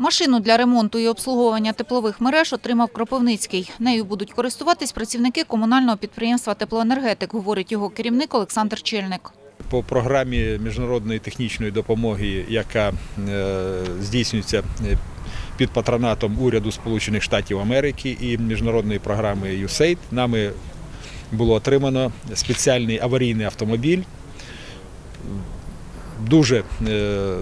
Машину для ремонту і обслуговування теплових мереж отримав Кропивницький. Нею будуть користуватись працівники комунального підприємства «Теплоенергетик», говорить його керівник Олександр Чельник. По програмі міжнародної технічної допомоги, яка е, здійснюється е, під патронатом уряду Сполучених Штатів Америки і міжнародної програми USAID, нами було отримано спеціальний аварійний автомобіль, дуже е,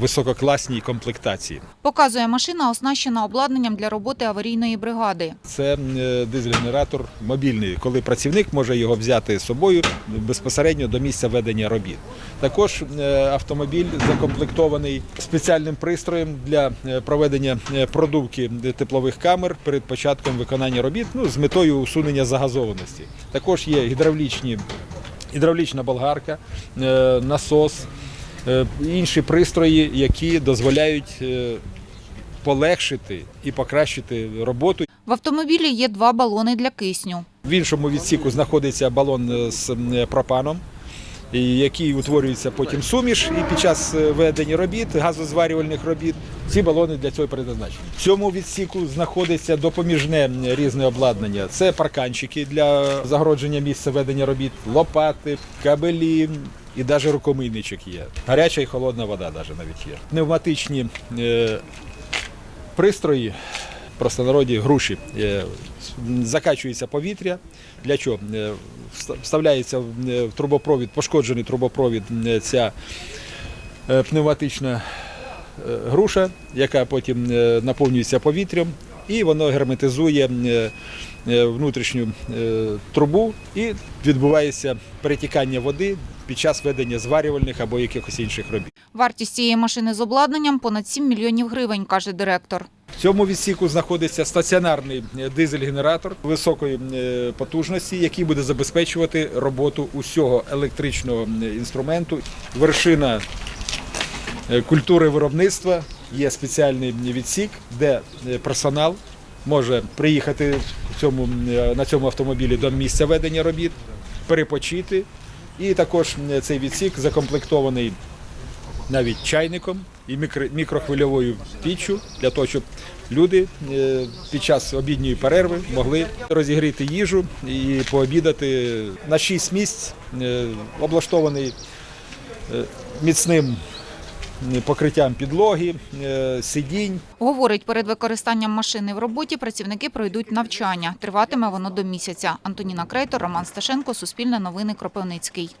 висококласній комплектації. Показує, машина оснащена обладнанням для роботи аварійної бригади. Це е, дизель-генератор мобільний, коли працівник може його взяти з собою безпосередньо до місця ведення робіт. Також е, автомобіль закомплектований спеціальним пристроєм для проведення продувки теплових камер перед початком виконання робіт ну, з метою усунення загазованості. Також є гідравлічні, гідравлічна болгарка, насос, інші пристрої, які дозволяють е, полегшити і покращити роботу. В автомобілі є два балони для кисню. В іншому відсіку знаходиться балон е, з пропаном, який утворюється потім суміш, і під час е, ведення робіт, газозварювальних робіт, ці балони для цього предназначені. В цьому відсіку знаходиться допоміжне різне обладнання. Це парканчики для загородження місця ведення робіт, лопати, кабелі. І навіть рукомийничок є. Гаряча і холодна вода навіть навіть є. Пневматичні е, пристрої, просто народі груші. Е, Закачується повітря. Для чого? Е, Вставляється в е, в трубопровід, пошкоджений трубопровід е, ця е, пневматична груша, яка потім наповнюється повітрям, і воно герметизує внутрішню трубу і відбувається перетікання води під час ведення зварювальних або якихось інших робіт. Вартість цієї машини з обладнанням – понад 7 мільйонів гривень, каже директор. В цьому відсіку знаходиться стаціонарний дизель-генератор високої е, потужності, який буде забезпечувати роботу усього електричного інструменту. Вершина е, культури виробництва є спеціальний відсік, де е, персонал може приїхати в цьому, на цьому автомобілі до місця ведення робіт, перепочити. І також цей відсік закомплектований навіть чайником і мікро- мікрохвильовою піччю для того, щоб люди е, під час обідньої перерви могли розігріти їжу і пообідати на шість місць, е, облаштований е, міцним покриттям підлоги, е, сидінь. Говорить, перед використанням машини в роботі працівники пройдуть навчання. Триватиме воно до місяця. Антоніна Крейтор, Роман Сташенко, Суспільне новини, Кропивницький.